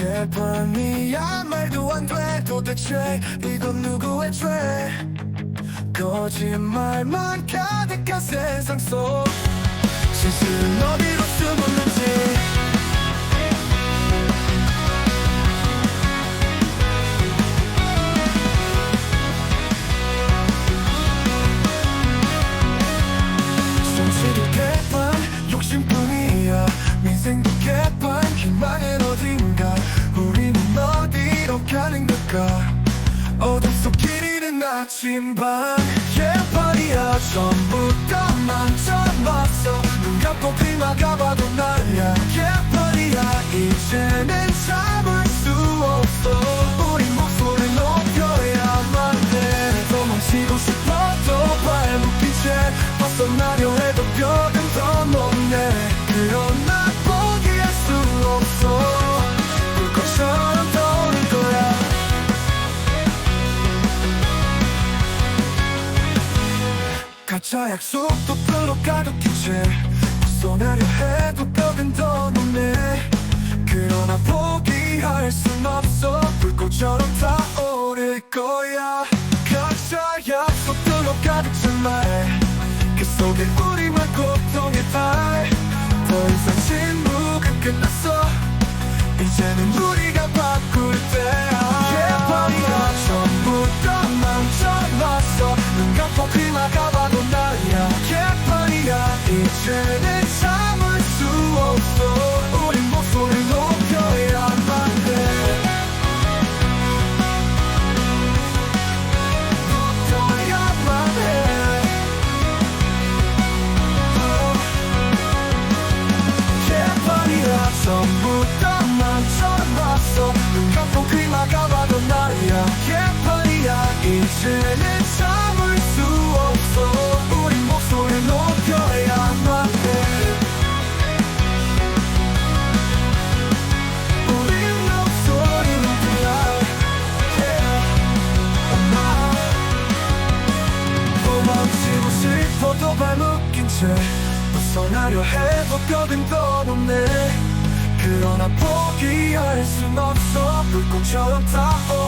개판이야 말도 안 돼. 도대체 이건 누구의 죄? 거짓말만 가득한 세상 속. 진실은 어디로 숨 길이는 나침반 개판이야. 전부 다 망쳐놨어. 눈 감고 비 막아봐도 나야 개판이야. 이제는 참을 수 없어. 우리 목소리 높여야만 돼. 도망치고 싶어도 발목 빛에 벗어나 가짜 약속도 풀어 가득히 채 벗어나려 해도 벽은 더 높네. 그러나 포기할 순 없어. 불꽃처럼 타오를 거야. 가짜 약속들로 가득 찬 말. 그 속에 우리만 고통의 발더 이상 침묵은 끝났어. 이제는 우리가 바꿀 때 도망치고 싶어도 발묶인 채 벗어나려 해도 더 높네. 그러나 포기할 순 없어. 불꽃처럼 거야